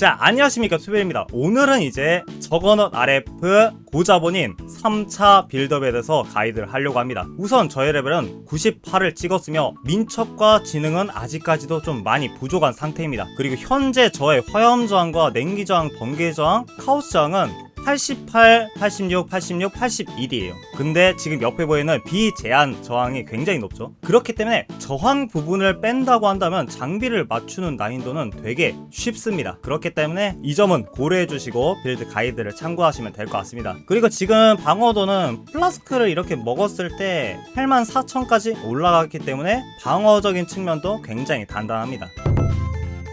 자 안녕하십니까 투베입니다. 오늘은 이제 저거넛 RF 고자본인 3차 빌드업에 대해서 가이드를 하려고 합니다. 우선 저의 레벨은 98을 찍었으며 민첩과 지능은 아직까지도 좀 많이 부족한 상태입니다. 그리고 현재 저의 화염 저항과 냉기 저항, 번개 저항, 카오스 저항은 88, 86, 86, 81이에요. 근데 지금 옆에 보이는 비제한 저항이 굉장히 높죠. 그렇기 때문에 저항 부분을 뺀다고 한다면 장비를 맞추는 난이도는 되게 쉽습니다. 그렇기 때문에 이 점은 고려해 주시고 빌드 가이드를 참고하시면 될 것 같습니다. 그리고 지금 방어도는 플라스크를 이렇게 먹었을 때 8만 4천까지 올라갔기 때문에 방어적인 측면도 굉장히 단단합니다.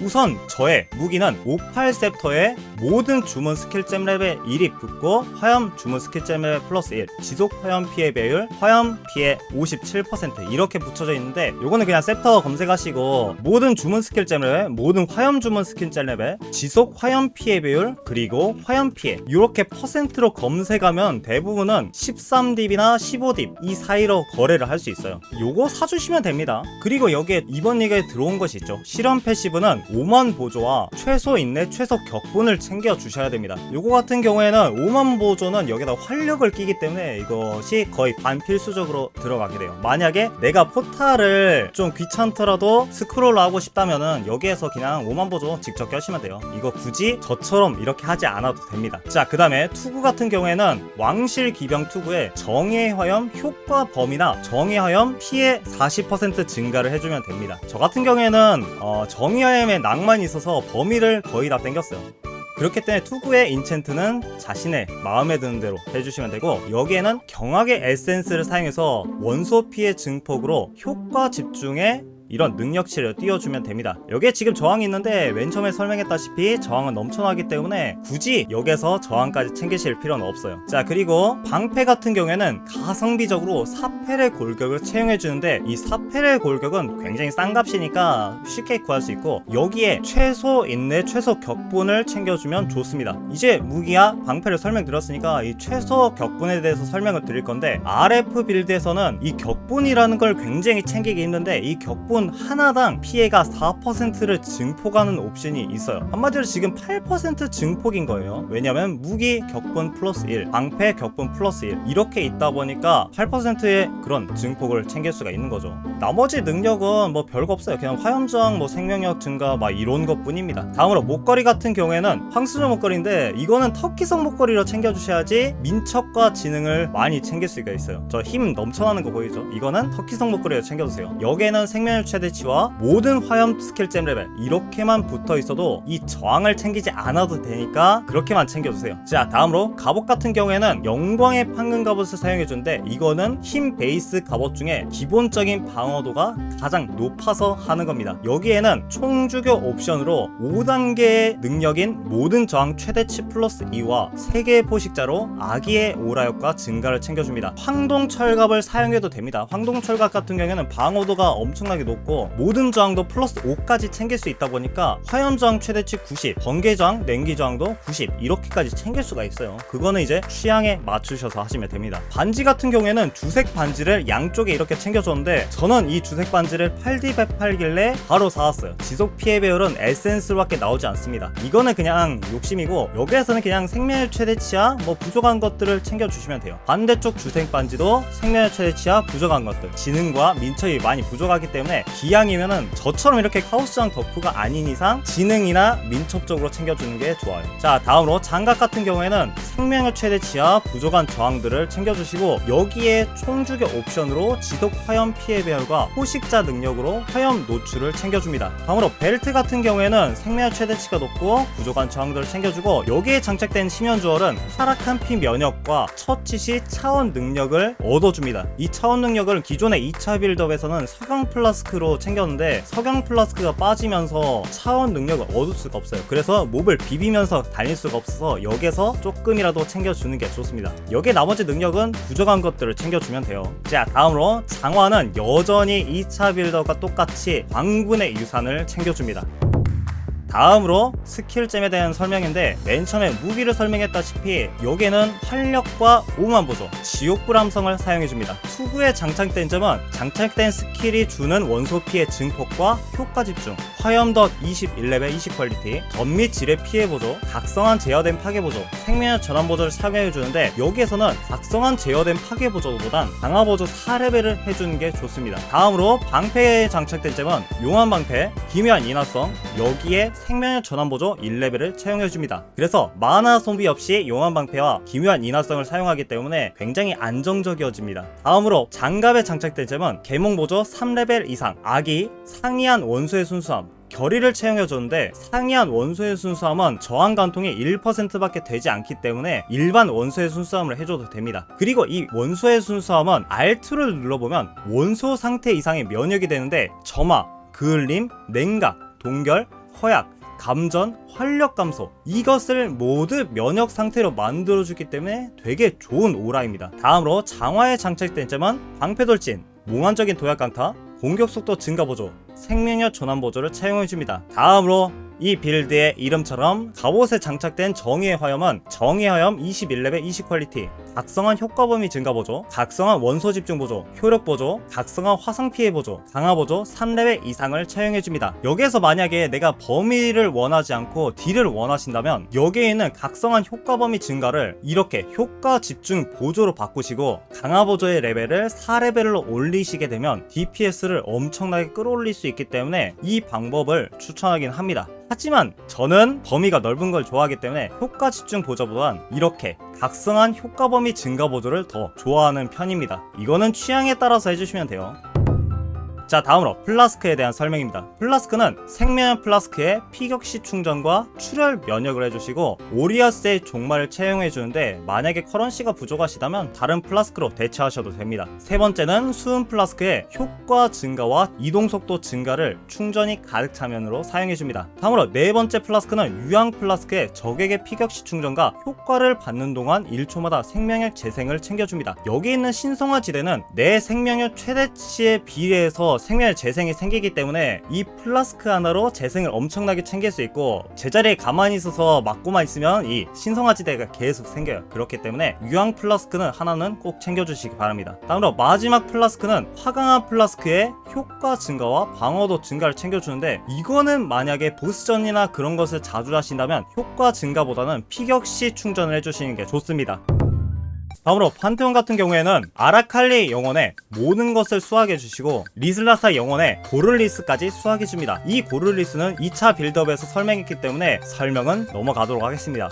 우선 저의 무기는 58셉터에 모든 주문 스킬잼 레벨 1이 붙고 화염 주문 스킬잼 레벨 플러스 1 지속 화염 피해 배율 화염 피해 57% 이렇게 붙여져 있는데 요거는 그냥 셉터 검색하시고 모든 주문 스킬잼 레벨 모든 화염 주문 스킬잼 레벨 지속 화염 피해 배율 그리고 화염 피해 이렇게 퍼센트로 검색하면 대부분은 13딥이나 15딥 이 사이로 거래를 할 수 있어요. 요거 사주시면 됩니다. 그리고 여기에 이번 리그에 들어온 것이 있죠. 실험 패시브는 5만 보조와 최소 인내 최소 격분을 챙겨 주셔야 됩니다. 요거 같은 경우에는 5만 보조는 여기다 활력을 끼기 때문에 이것이 거의 반필수적으로 들어가게 돼요. 만약에 내가 포탈을 좀 귀찮더라도 스크롤 하고 싶다면은 여기에서 그냥 5만 보조 직접 껴시면 돼요. 이거 굳이 저처럼 이렇게 하지 않아도 됩니다. 자 그 다음에 투구 같은 경우에는 왕실 기병 투구에 정의 화염 효과 범위나 정의 화염 피해 40% 증가를 해주면 됩니다. 저 같은 경우에는 어, 정의 화염에 낭만이 있어서 범위를 거의 다 땡겼어요. 그렇기 때문에 투구의 인챈트는 자신의 마음에 드는 대로 해주시면 되고 여기에는 경악의 에센스를 사용해서 원소 피해 증폭으로 효과 집중에 이런 능력치를 띄워주면 됩니다. 여기에 지금 저항이 있는데 맨 처음에 설명했다시피 저항은 넘쳐나기 때문에 굳이 여기서 저항까지 챙기실 필요는 없어요. 자 그리고 방패 같은 경우에는 가성비적으로 사펠의 골격을 채용해주는데 이 사펠의 골격은 굉장히 싼 값이니까 쉽게 구할 수 있고 여기에 최소 인내 최소 격분을 챙겨주면 좋습니다. 이제 무기와 방패를 설명드렸으니까 이 최소 격분에 대해서 설명을 드릴 건데 RF 빌드에서는 이 격분이라는 걸 굉장히 챙기기 힘든데 이 격분 하나당 피해가 4%를 증폭하는 옵션이 있어요. 한마디로 지금 8% 증폭인 거예요. 왜냐면 무기 격분 플러스 1, 방패 격분 플러스 1 이렇게 있다 보니까 8%의 그런 증폭을 챙길 수가 있는 거죠. 나머지 능력은 뭐 별거 없어요. 그냥 화염저항, 뭐 생명력 증가 막 이런 것 뿐입니다. 다음으로 목걸이 같은 경우에는 황수저 목걸이인데 이거는 터키성 목걸이로 챙겨주셔야지 민첩과 지능을 많이 챙길 수가 있어요. 저 힘 넘쳐나는 거 보이죠? 이거는 터키성 목걸이로 챙겨주세요. 여기에는 생명력 최대치와 모든 화염 스킬잼 레벨 이렇게만 붙어 있어도 이 저항을 챙기지 않아도 되니까 그렇게만 챙겨주세요. 자 다음으로 갑옷 같은 경우에는 영광의 판금 갑옷을 사용해주는데 이거는 힘 베이스 갑옷 중에 기본적인 방어도가 가장 높아서 하는 겁니다. 여기에는 총주교 옵션으로 5단계의 능력인 모든 저항 최대치 플러스 2와 3개의 포식자로 아기의 오라역과 증가를 챙겨줍니다. 황동철갑을 사용해도 됩니다. 황동철갑 같은 경우에는 방어도가 엄청나게 높고 모든 저항도 플러스 5까지 챙길 수 있다 보니까 화염 저항 최대치 90, 번개 저항, 냉기 저항도 90 이렇게까지 챙길 수가 있어요. 그거는 이제 취향에 맞추셔서 하시면 됩니다. 반지 같은 경우에는 주색 반지를 양쪽에 이렇게 챙겨줬는데 저는 이 주색 반지를 8D 108길래 바로 사왔어요. 지속 피해 배율은 에센스로밖에 나오지 않습니다. 이거는 그냥 욕심이고 여기에서는 그냥 생명의 최대치야 뭐 부족한 것들을 챙겨주시면 돼요. 반대쪽 주색 반지도 생명의 최대치야 부족한 것들 지능과 민첩이 많이 부족하기 때문에 기양이면은 저처럼 이렇게 카오스장 덕후가 아닌 이상 지능이나 민첩 쪽으로 챙겨주는 게 좋아요. 자 다음으로 장갑 같은 경우에는 생명의 최대치야 부족한 저항들을 챙겨주시고 여기에 총주교 옵션으로 지속 화염 피해 배열과 호식자 능력으로 화염 노출을 챙겨줍니다. 다음으로 벨트 같은 경우에는 생명의 최대치가 높고 부족한 저항들을 챙겨주고 여기에 장착된 심연주얼은 타락한 피 면역과 처치 시 차원 능력을 얻어줍니다. 이 차원 능력을 기존의 2차 빌드업에서는 석영 플라스크 로 챙겼는데 석영 플라스크가 빠지면서 차원 능력을 얻을 수가 없어요. 그래서 몹을 비비면서 다닐 수가 없어서 여기서 조금이라도 챙겨주는 게 좋습니다. 여기에 나머지 능력은 부족한 것들을 챙겨주면 돼요. 자 다음으로 장화는 여전히 2차 빌더가 똑같이 광분의 유산을 챙겨줍니다. 다음으로 스킬잼에 대한 설명인데 맨 처음에 무기를 설명했다시피 여기에는 활력과 오만 보조, 지옥불함성을 사용해줍니다. 투구에 장착된 점은 장착된 스킬이 주는 원소 피해 증폭과 효과 집중, 화염덧 21레벨 20 퀄리티, 전및 지뢰 피해 보조, 각성한 제어된 파괴 보조, 생명력 전환 보조를 사용해주는데 여기에서는 각성한 제어된 파괴 보조보단 강화 보조 4레벨을 해주는 게 좋습니다. 다음으로 방패에 장착된 점은 용암 방패, 기묘한 인화성, 여기에 생명력 전환 보조 1레벨을 채용해줍니다. 그래서 마나 소비 없이 용암 방패와 기묘한 인화성을 사용하기 때문에 굉장히 안정적이어집니다. 다음으로 장갑에 장착된 점은 계몽 보조 3레벨 이상, 악이 상이한 원소의 순수함, 결의를 채용해줬는데 상이한 원소의 순수함은 저항 간통이 1%밖에 되지 않기 때문에 일반 원소의 순수함을 해줘도 됩니다. 그리고 이 원소의 순수함은 R2를 눌러보면 원소 상태 이상의 면역이 되는데 점화, 그을림, 냉각, 동결, 허약, 감전, 활력 감소 이것을 모두 면역 상태로 만들어주기 때문에 되게 좋은 오라입니다. 다음으로 장화에 장착된 점은 방패돌진, 몽환적인 도약 강타, 공격 속도 증가 보조, 생명력 전환 보조를 채용해줍니다. 다음으로 이 빌드의 이름처럼 갑옷에 장착된 정의의 화염은 정의의 화염 21레벨 20 퀄리티, 각성한 효과 범위 증가 보조, 각성한 원소 집중 보조, 효력 보조, 각성한 화상 피해 보조, 강화 보조 3레벨 이상을 채용해줍니다. 여기에서 만약에 내가 범위를 원하지 않고 딜을 원하신다면 여기에 있는 각성한 효과 범위 증가를 이렇게 효과 집중 보조로 바꾸시고 강화 보조의 레벨을 4레벨로 올리시게 되면 DPS를 엄청나게 끌어올릴 수 있기 때문에 이 방법을 추천하긴 합니다. 하지만 저는 범위가 넓은 걸 좋아하기 때문에 효과 집중 보조보단 이렇게 각성한 효과 범위 증가 보조를 더 좋아하는 편입니다. 이거는 취향에 따라서 해주시면 돼요. 자 다음으로 플라스크에 대한 설명입니다. 플라스크는 생명 플라스크에 피격시 충전과 출혈 면역을 해주시고 오리아스의 종말을 채용해주는데 만약에 커런시가 부족하시다면 다른 플라스크로 대체하셔도 됩니다. 세 번째는 수은 플라스크에 효과 증가와 이동 속도 증가를 충전이 가득 차면으로 사용해줍니다. 다음으로 네 번째 플라스크는 유황 플라스크에 적에게 피격시 충전과 효과를 받는 동안 1초마다 생명력 재생을 챙겨줍니다. 여기 있는 신성화 지대는 내 생명력 최대치에 비례해서 생명력 재생이 생기기 때문에 이 플라스크 하나로 재생을 엄청나게 챙길 수 있고 제자리에 가만히 있어서 맞고만 있으면 이 신성화 지대가 계속 생겨요. 그렇기 때문에 유황 플라스크는 하나는 꼭 챙겨주시기 바랍니다. 다음으로 마지막 플라스크는 화강한 플라스크의 효과 증가와 방어도 증가를 챙겨주는데 이거는 만약에 보스전이나 그런 것을 자주 하신다면 효과 증가보다는 피격시 충전을 해주시는 게 좋습니다. 다음으로 판테온 같은 경우에는 아라칼리 영혼에 모든 것을 수확해 주시고 리슬라사 영혼에 고를리스까지 수확해 줍니다. 이 고를리스는 2차 빌드업에서 설명했기 때문에 설명은 넘어가도록 하겠습니다.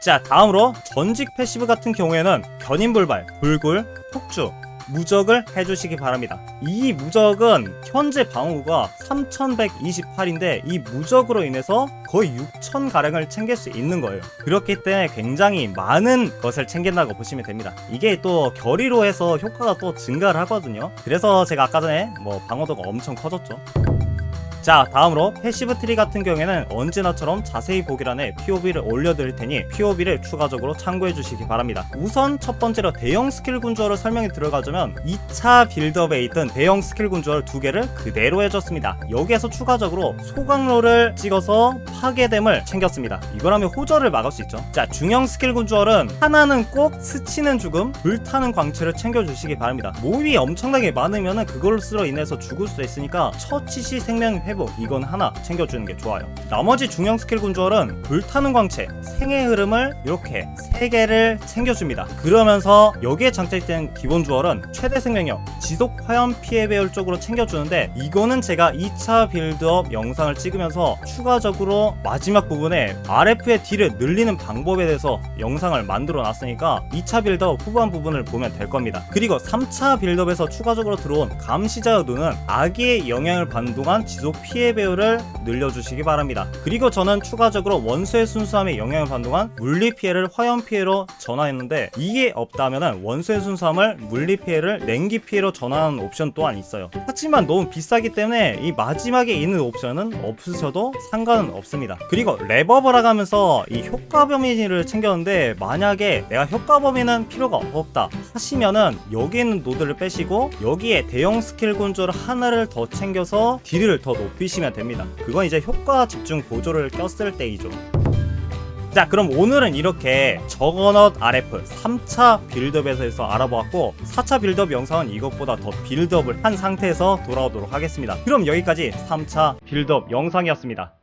자 다음으로 전직 패시브 같은 경우에는 견인불발, 불굴, 폭주, 무적을 해주시기 바랍니다. 이 무적은 현재 방어구가 3128인데 이 무적으로 인해서 거의 6000가량을 챙길 수 있는 거예요. 그렇기 때문에 굉장히 많은 것을 챙긴다고 보시면 됩니다. 이게 또 결의로 해서 효과가 또 증가를 하거든요. 그래서 제가 아까 전에 뭐 방어도가 엄청 커졌죠. 자 다음으로 패시브 트리 같은 경우에는 언제나처럼 자세히 보기란에 POB를 올려드릴 테니 POB를 추가적으로 참고해 주시기 바랍니다. 우선 첫 번째로 대형 스킬 군주어를 설명이 들어가자면 2차 빌드업에 있던 대형 스킬 군주어를 두 개를 그대로 해줬습니다. 여기에서 추가적으로 소강로를 찍어서 파괴됨을 챙겼습니다. 이거라면 호절을 막을 수 있죠. 자 중형 스킬 군주얼은 하나는 꼭 스치는 죽음 불타는 광채를 챙겨주시기 바랍니다. 모임이 엄청나게 많으면 그걸로 인해서 죽을 수 있으니까 처치시 생명 회복 이건 하나 챙겨주는 게 좋아요. 나머지 중형 스킬 군주얼은 불타는 광채, 생의 흐름을 이렇게 세 개를 챙겨줍니다. 그러면서 여기에 장착된 기본 주얼은 최대 생명력, 지속 화염 피해 배율 쪽으로 챙겨주는데 이거는 제가 2차 빌드업 영상을 찍으면서 추가적으로 마지막 부분에 RF의 딜을 늘리는 방법에 대해서 영상을 만들어 놨으니까 2차 빌드업 후반 부분을 보면 될 겁니다. 그리고 3차 빌드업에서 추가적으로 들어온 감시자의 눈은 아기의 영향을 받는 동안 지속 피해 배율을 늘려주시기 바랍니다. 그리고 저는 추가적으로 원수의 순수함에 영향을 받는 동안 물리 피해를 화염 피해로 전환했는데 이게 없다면 원수의 순수함을 물리 피해를 냉기 피해로 전환하는 옵션 또한 있어요. 하지만 너무 비싸기 때문에 이 마지막에 있는 옵션은 없으셔도 상관은 없습니다. 그리고 레버버라 가면서 이 효과 범위를 챙겼는데 만약에 내가 효과 범위는 필요가 없다 하시면은 여기 있는 노드를 빼시고 여기에 대형 스킬 군주를 하나를 더 챙겨서 딜을 더 높이시면 됩니다. 그건 이제 효과 집중 보조를 꼈을 때이죠. 자 그럼 오늘은 이렇게 저거넛 RF 3차 빌드업에서 알아보았고 4차 빌드업 영상은 이것보다 더 빌드업을 한 상태에서 돌아오도록 하겠습니다 그럼 여기까지 3차 빌드업 영상이었습니다